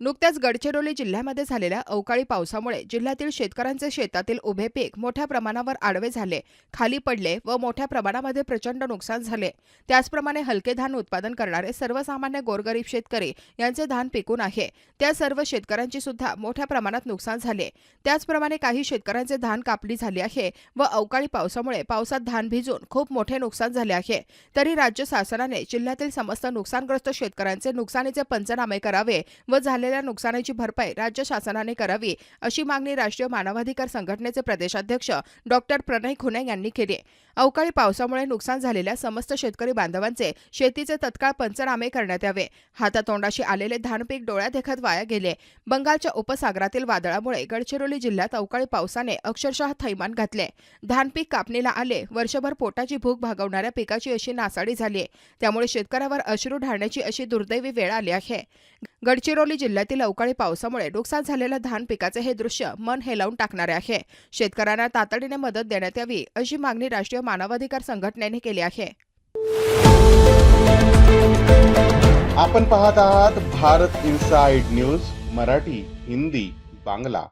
नुकत्याच गडचिरोली जिल्ह्यामध्ये झालेल्या अवकाळी पावसामुळे जिल्ह्यातील शेतकऱ्यांचे शेतातील उभे पीक मोठ्या प्रमाणावर आडवे झाले खाली पडले व मोठ्या प्रमाणामध्ये प्रचंड नुकसान झाले. त्याचप्रमाणे हलके धान उत्पादन करणारे सर्वसामान्य गोरगरीब शेतकरी यांचे धान पिकून आहे. त्या सर्व शेतकऱ्यांची सुद्धा मोठ्या प्रमाणात नुकसान झाले. त्याचप्रमाणे काही शेतकऱ्यांचे धान कापणी झाली आहे व अवकाळी पावसामुळे पावसात धान भिजून खूप मोठे नुकसान झाले आहे. तरी राज्य शासनाने जिल्ह्यातील समस्त नुकसानग्रस्त शेतकऱ्यांचे नुकसानीचे पंचनामे करावे व झाले झालेल्या नुकसानाची भरपाई राज्य शासनाने करावी अशी मागणी राष्ट्रीय मानवाधिकार संघटनेचे प्रदेशाध्यक्ष डॉक्टर प्रणय खुने यांनी केली अवकाळी पावसामुळे नुकसान झालेल्या समस्त शेतकरी बांधवांचे शेतीचे तत्काळ पंचनामे करण्यात यावे. हातातोंडाशी आलेले धानपीक डोळ्या देखत वाया गेले. बंगालच्या उपसागरातील वादळामुळे गडचिरोली जिल्ह्यात अवकाळी पावसाने अक्षरशः थैमान घातले. धानपीक कापणीला आले. वर्षभर पोटाची भूक भागवणाऱ्या पिकाची अशी नासाडी झाली त्यामुळे शेतकऱ्यावर अश्रू ढाळण्याची अशी दुर्दैवी वेळ आली आहे. गडचिरोली जिल्ह्यातील अवकाळी पावसामुळे नुकसान झालेल्या धान पिकाचे हे दृश्य मन हेलावून टाकणारे आहे. शेतकऱ्यांना तातडीने मदत देण्यात यावी अशी मागणी राष्ट्रीय मानवाधिकार संघटनेने केली आहे. आपण पाहत आहात भारत इन्साइड न्यूज मराठी हिंदी बांगला.